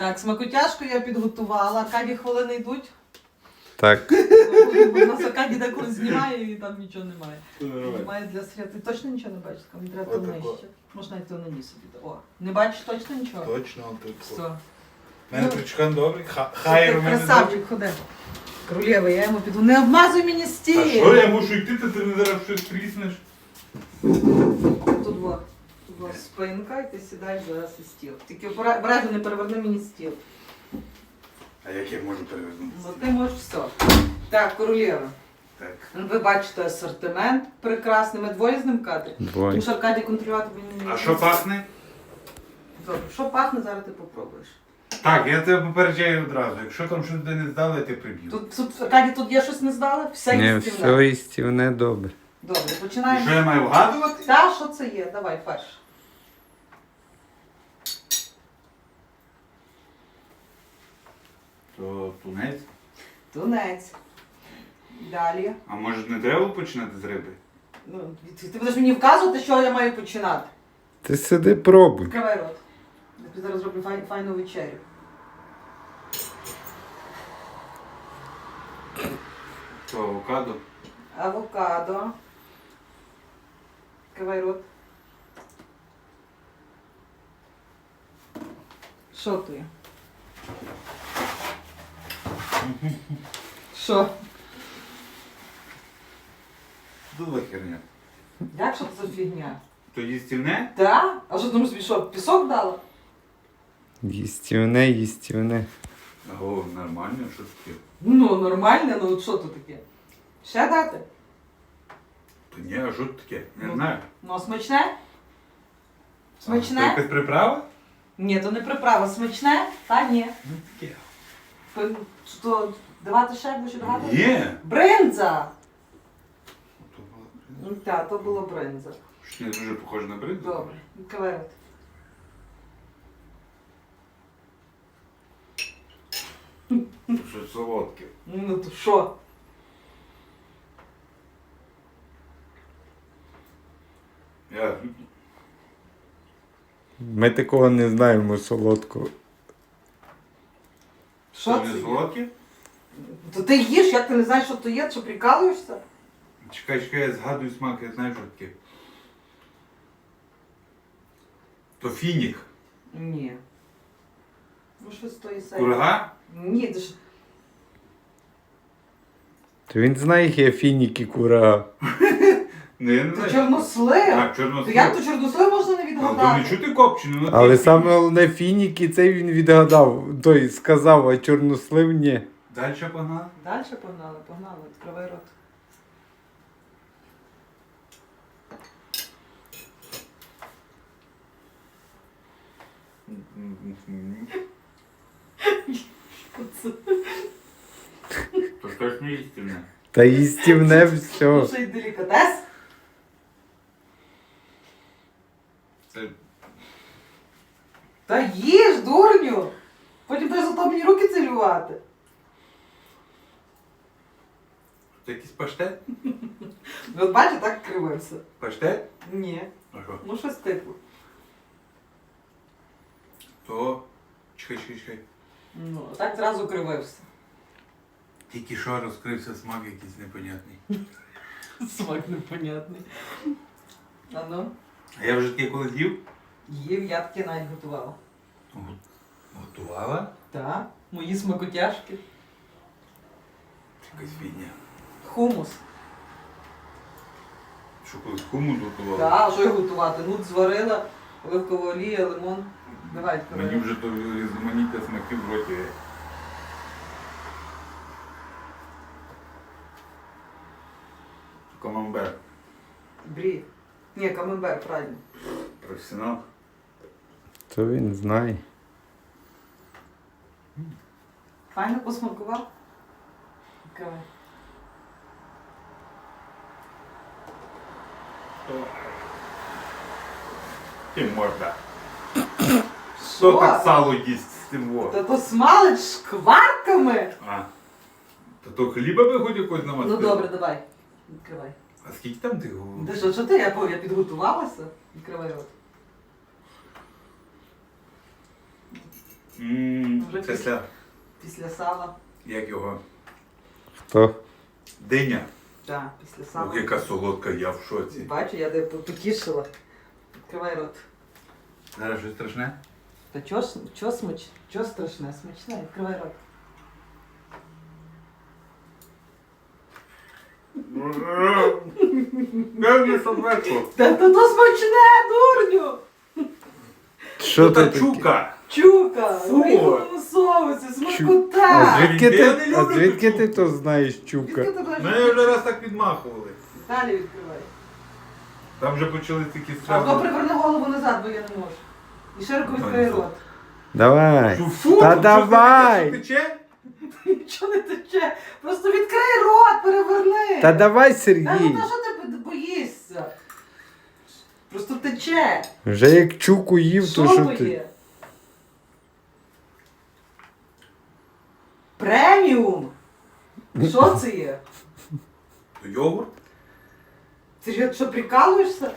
Так, смакотяжку я підготувала. Аркадій хвилини йдуть. Так. У нас Аркадій деколи знімає і там нічого немає. Немає для свят. Ти точно нічого не бачиш? Там треба то нижче. Можна навіть то на ніс собі. О, не бачиш точно нічого? Точно. Все. У мене причкан добрий. Ха- Хай Ти у мене добрий. красавчик, ходи. Королєва, я йому піду. Не обмазуй мені А стіль. що я мушу йти, ти не зараз щось тріснеш? Во. Спинка і ти сідаєш зараз і стіл. Тільки обра- обережно не переверни мені стіл. А як я можу перевернути? Бо ти можеш все. Так, королєва. Так. Ви бачите асортимент прекрасний. Ми двоє з ним кати. Тому що Аркадій контролювати ви не А що пахне? Добре, що пахне, зараз ти попробуєш. Так, я тебе попереджаю одразу. Якщо там щось не здали, я тебе приб'ю. Тут, тут Аркадій, тут є щось не здали? Все Не, їстівне. все істівне добре. Добре, І що я маю вгадувати? Та, що це є? Давай, фарш. То тунець. Тунець. Далі. А може не треба починати з риби? Ну, ти, ти будеш мені вказувати, що я маю починати. Ти сиди пробуй. Відкривай рот. Я тобі зараз зроблю фай, файну вечерю. То авокадо. Авокадо. Відкривай рот. Що є? Що? Дула херня. Як що це за фігня? То їстівне? Та? А що думаєш, тобі що, пісок дала? Їстівне, їстівне. О, нормально, що таке? Ну, нормально, ну от що то таке? Ще дати? То ні, а що тут таке? Не Ну. знаю. Ну, а смачне? То Смачне? якась приправа? Ні, то не приправа. Смачне? Та ні. Ну таке. Пи- Що, давати ще будеш давати? Ні. Бринза! То було- Ну, Так, то було бринза. Що не дуже похоже на бринзу? Добре, рот. Що солодке. Ну то що? Я... Ми такого не знаємо солодкого. Що це? є? солодке? То ти їш, як ти не знаєш, що то є, що прикалуєшся? Чекай, чекай, я згадую смак, я знаю, що таке. То фінік. Ні. Ну що з тої серії? Курага? Ні, це ж То він знає, які є фініки кура. Я не то знаю. чорнослив. А, То чорнослив. як то чорнослив можна не А, то не відгадати? чути копчену. ну, Але ти- саме головне фініки, цей він відгадав. Той сказав, а чорнослив ні. Дальше погнали. Далі погнали, погнали, відкривай рот. То щось не істинне. Та їстівне все. Слушай, делікатес. Це Та їж, дурню! Потім будеш зато мені руки цілювати. це якийсь паштет? Ви от бачите, так кривився. Паштет? Ні. А що? Ну щось типу. То. Чекай, чекай, чекай. Ну, а так зразу кривився. Тільки що розкрився смак якийсь непонятний. Смак непонятний. А ну, А я вже таке коли їв? їв, я таке навіть готувала. Го- Готувала? Так, мої смакотяжки. Якась фігня. Хумус. Що колись хумус готувала? Так, а що я готувати? Ну, зварила, оливкова олія, лимон. Давай, Мені вже то різноманіття смаків в роті. Камамбер. Брі. Ні, камембер, правильно. Професіонал. То він знає. Файно посмакував? Відкривай. Ти морда. Що так сало їсть з тим во? Та то смалить шкварками. А. Та то хліба би хоч якось Ну добре, давай. Відкривай. А скільки там ти? Де що, що ти? Я, по- я підготувалася. Відкривай рот. М, Вже після, Після, сала. як його, Хто? диня. Так, після Ох, яка солодка, я в шоці. Бачу, я тебе потішила. Відкривай рот. Зараз щось страшне? Та чого, ж- чого смач? Чого страшне? Смачне, відкривай рот. Дай мені салфетку. Та то то смачне, дурню! Що Та ти чука. Чука! Фу. В соусі, А смакота! звідки Я ти, а звідки ти то знаєш, чука? Звідки ти знаєш? Мене вже раз так підмахували. Далі відкривай. Там вже почали такі А то страви. приверни голову назад, бо я не можу. І широко відкрий рот. Давай. Фу, Та що давай. таке, що тече? Нічого не тече. Просто відкрий рот, переверни. Та давай, Та ну Сергій. та що ти боїшся? Просто тече. Вже як чуку їв, Що то що то ти? є? Преміум. Що це є? Йогурт? Ти ж що прикалуєшся?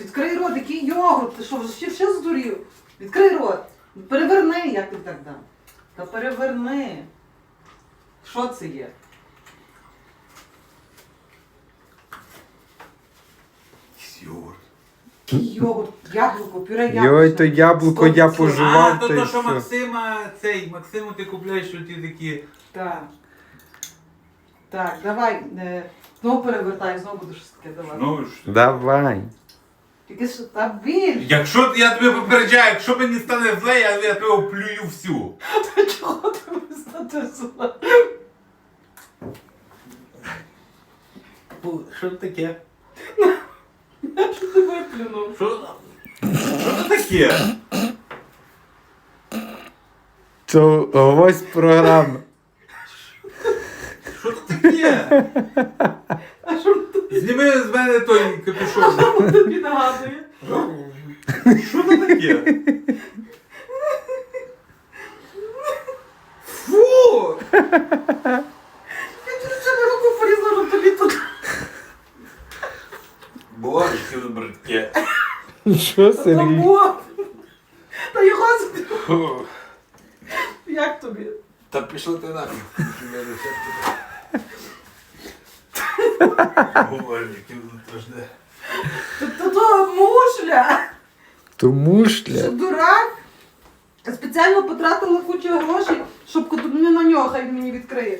Відкрий рот, який йогурт? Ти що, вже ще, ще здурів? Відкрий рот. Переверни, як ти так дам. Та переверни. Що це є? Йогурт. Йогурт, яблуко, пюре яблуко. Йой, то яблуко я пожував, А, то та й то, що все. Максима, цей, Максиму ти купляєш, що ті такі. Так. Так, давай. Е, знову перевертай, знову будеш щось таке давати. Ну, ж. Давай. Тільки що та біль. Якщо я тебе попереджаю, якщо мені стане зле, я, я тебе плюю всю. Та чого ти вистати зла? Що таке? Що ти виплюнув? Що? Що це таке? То ось програма. Що це таке? А що тобі- Зніми з мене той капюшон. що тобі нагадує? Що це таке? Фу! Я через тебе руку порізала тобі тут. Боже, братке. Що, Та Сергій? бо. Та його з- Як тобі? Та пішли ти нахуй. Боже, яке воно страшне. Та то, то мушля. То Що мушля. дурак? Спеціально потратила кучу грошей, щоб кот- не на нього хай мені відкриє.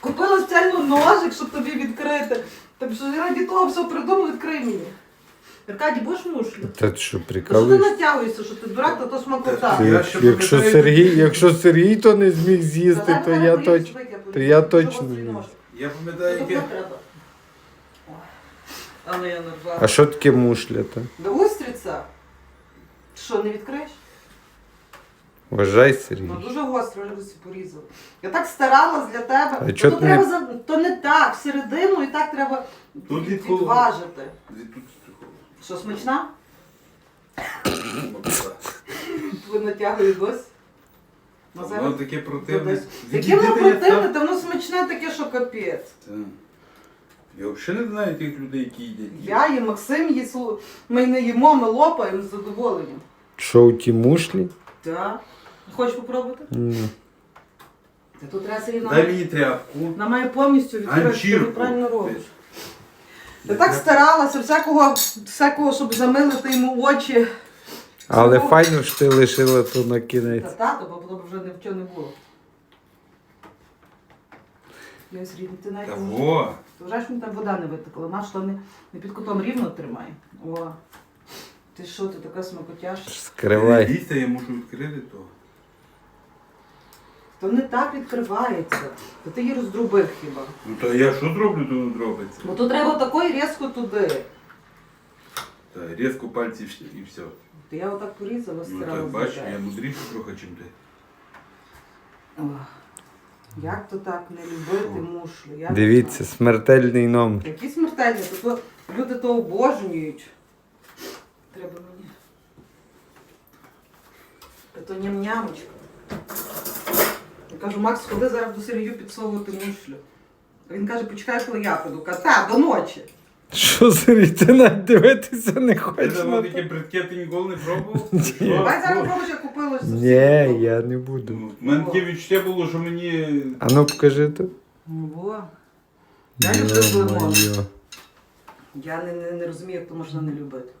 Купила спеціально ножик, щоб тобі відкрити. Так що раді того все придумав, відкрий мені. Аркадій, будеш мушлю? Та ти що, Та що ти прикалуєш? натягуєшся, що ти дурак, то то смакота. Та Я ще Якщо пам'ятаю, Сергій, якщо Сергій то не зміг з'їсти, то я точно. то я точно нож. Я пам'ятаю, яке. Але я не рвала. А що таке мушля то? До устриця? Що, не відкриєш? Вважай, Сергій. Ну дуже гостро вже всі порізали. Я так старалась для тебе. А Ну, чого то, ти не- треба за... то не так, всередину і так треба Тут від- від відважити. Тут Що, смачна? Ви натягує дось? Ну, Воно зараз. таке противне. Яке воно противне, та воно смачне таке, що капець. Я взагалі не знаю тих людей, які їдять. Я і Максим їсть, ми не їмо, ми лопаємо з задоволенням. Що у ті мушлі? Так. Хочеш попробувати? Ні. Та тут треба все рівно. Дай мені тряпку. Вона має повністю відкрити, що ти Ганчірку. неправильно робиш. Я так старалася, всякого, всякого, щоб замилити йому очі. Але Всього. файно що ти лишила то на Та кінець. тато, бо воно б вже ні в чого не було. Я ось рідний, ти навіть Та не во. Ти вважаєш, мені там вода не витекла, наш то не, не під кутом рівно тримай. О. Ти що, ти така смакотяша? Скривай. Дійсно, я мушу відкрити то. То не так відкривається. То ти її роздробив хіба. Ну то я що зроблю, то воно зробиться. Бо то треба такої різко туди. Та різко пальці і все. То я отак порізала, Ну стирала. так бачиш, я мудріший трохи, чим ти. Ох, Як то так не любити мушлю? Я не Дивіться, смертельний номер. Які смертельні, то, то люди то обожнюють. Треба мені. Та то ням-нямочка. Я кажу, Макс, ходи зараз до Сергію підсовувати мушлю. Він каже, почекай, коли я піду. Каже, та, до ночі. Що Сергій, ти навіть дивитися не хочеш на те? таке бридке ти ніколи не пробував? Давай зараз пробуй, я купила Ні, я не буду. У мене таке відчуття було, що мені. А ну покажи то. Ну, во. Я люблю з лимоном. Я не, не, не розумію, як то можна не любити.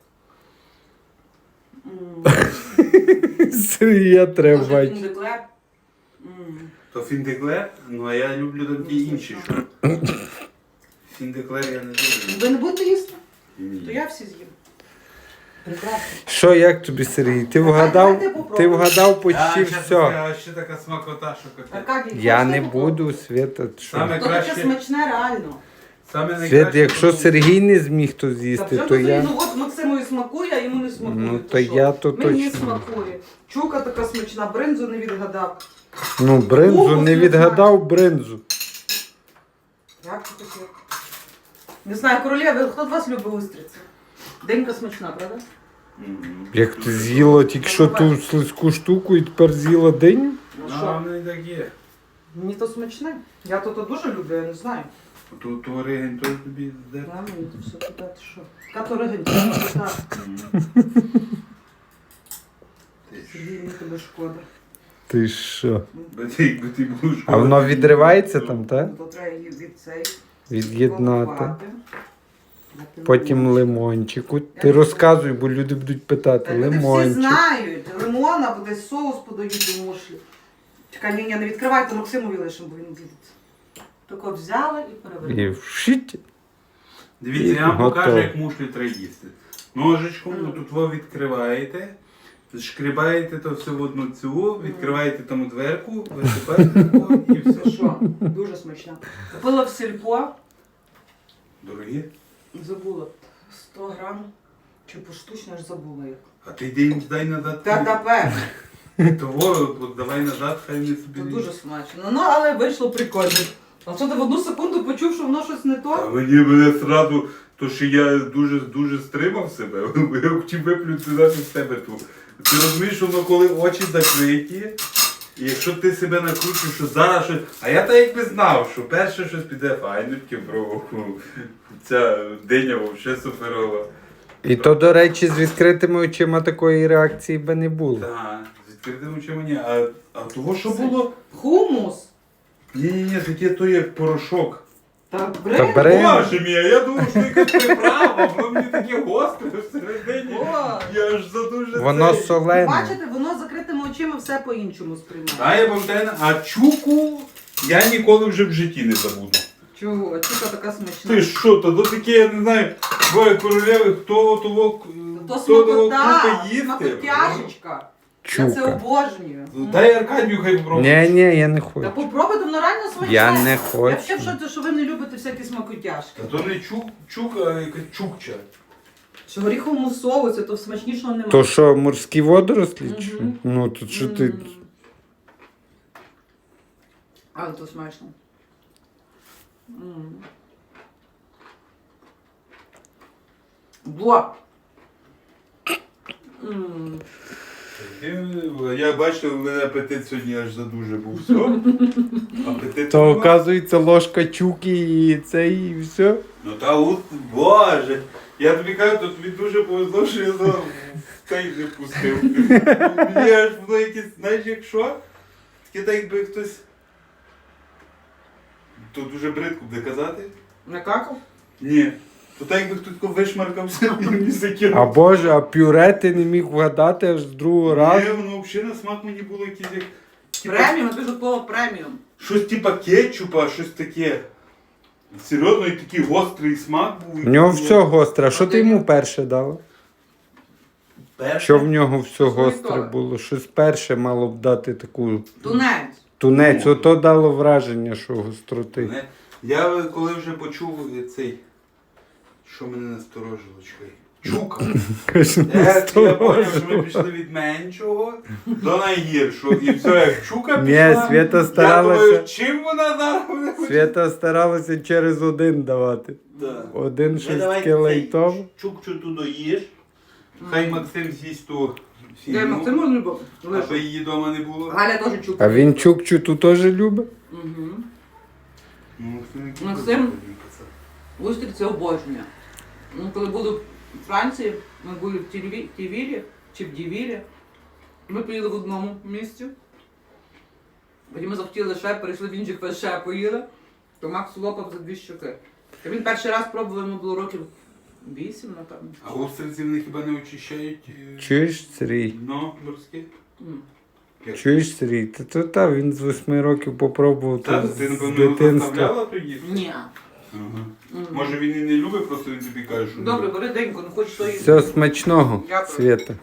Сергія треба Може, бачити. То фіндеклер, ну а я люблю там ті інші, що. Фіндеклер я не люблю. Ви не будете їсти? Ні. То я всі з'їм. Прекрасно. Що, як тобі, Сергій? Ти вгадав? давай ти попробуй. Ти вгадав А, почти чесно, все. А ще така смакота, що капець. Аркадій, Я не буду, Свята. що? Саме То таке смачне реально. Саме Свят, найкраще. якщо Сергій не зміг то Та з'їсти, вже то я... Ну от Максимові смакує, а йому не смакує. Ну, то то я то Мені точно. смакує. Чука така смачна, бринзу не відгадав. Ну, бринзу не відгадав бринзу. Як це таке? Не знаю, королеви, хто з вас любить устриці? Денька смачна, правда? Як ти з'їла тільки що ту слизьку штуку і тепер з'їла диню? Ну Ну, що? воно і так є. Мені то смачне. Я то, то дуже люблю, я не знаю. Тут то ригень той тобі де. Да, мені то все питати, що. Яка то смачна. Ти. Сергій, мені тебе шкода. Ти що? А воно відривається там, так? То треба її від цей. Від'єднати. Потім лимончику. Ти розказуй, бо люди будуть питати. Та люди всі Лимончик. знають. Лимон або десь соус подають до мушлі. Чекай, ні, ні, не відкривайте Максимові лише, бо він буде. Тако взяла і перевернула. І вшить. Дивіться, я вам Готово. покажу, як мушлі треба їсти. Ножичком ну, тут ви відкриваєте, шкрібаєте то все в одну цю, відкриваєте там дверку, висипаєте і все. що? Дуже смачно. Купила в сільпо, Дорогі. забула 100 грам. Чи поштучно аж забула як. А ти йди їм дай назад. Та тепер. Того, от давай назад, хай вони собі. Це дуже смачно. Ну, але вийшло прикольно. А що ти в одну секунду почув, що воно щось не А то? мені мене сразу, то що я дуже дуже стримав себе, бо я хотів виплюнути з тебе ту. Ти розумієш, що воно коли очі закриті, і якщо ти себе накручуєш, що зараз щось. А я так якби знав, що перше щось піде файно, таке бро. Ця диня взагалі суперова. І то, до речі, з відкритими очима такої реакції би не було. Так, з відкритим очима ні. А, а того, що було? Хумус. Ні-ні-ні, таке то як порошок. Та Та бред. бре- Боже мій, я думав, що якась приправа, воно мені таке гостре всередині. О. Я ж за дуже Воно цей. солене. Бачите, воно з закритими очима все по-іншому сприймає. А я пам'ятаю, а чуку я ніколи вже в житті не забуду. Чого? Чука така смачна. Ти що, то до таке, я не знаю, двоє королеви, хто того, То хто того смакота, їсти. смакотяшечка. Я це Чука. обожнюю. Дай Аркадію хай попробує. Ні, ні, я не Та хочу. попробуйте, воно реально смачне. Я не Я хочу. ще в шоці, що ви не любите всякі смакотяшки. Та то не чук, чука, а якась чукча. Що горіховому соусі, то смачнішого немає. То що, морські водорослі? Мгм. Ну, тут що ти. Але то смачно. М. Бо. М. Я бачив, у мене апетит сьогодні аж задуже був. Все. Апетит. То нема. оказується ложка чуки і це і все. Ну та от, боже. Я тобі кажу, то тобі дуже повезло, що я за цей не пустив. Мені аж воно якесь, знаєш, як що? Таке так якби хтось. То дуже бридко буде казати. Накакав? Ні. То так якби хтось тако вишмаркався і мені закинув. А боже, а пюре ти не міг вгадати аж з другого разу. Ні, воно взагалі на смак мені було якесь як. типа- Преміум, я кажу слово преміум. Щось типа кетчупа, щось таке. Серйозно, і такий гострий смак був. В нього все гостре. А що ти йому перше дала? Перше. Що в нього все гостре було? Щось перше мало б дати таку Тунець. тунець. Ото дало враження, що гостроти. Не. Я коли вже почув цей. Що мене насторожило, чекай. Чука. Я, я поняв, що ми пішли від меншого до найгіршого. І все, як чука Ні, пішла. Свята Я старалася. думаю, чим вона зараз мене хоче? Свята старалася через один давати. Да. Один цей лайтове. Чукчу туди їж. Хай Максим з'їсть ту Я любив. аби її вдома не було. Галя теж чука. А він чукчу тут теж любить? Угу. Ну, Максим, який Максим? пацан. Устриці обожнює. Ну, коли були в Франції, ми були в Тівілі чи в Дівілі. Ми поїли в одному місці. Потім ми захотіли ще, перейшли в інших ще поїли, то Макс лопав за дві щоки. Та він перший раз пробував, йому було років вісім, напевно. А устриці вони хіба не очищають е, Чуєш, Сергій? дно морське? М. Чуєш, Сергій? Та то та він з восьми років попробував Та, то ти, з напевно, його дитинства. заставляла то їсти? Ні. М. Може він і не любить, просто він тобі каже, що Добре, бери деньку, ну хоч то їсти. Все смачного, Дякую. Свята.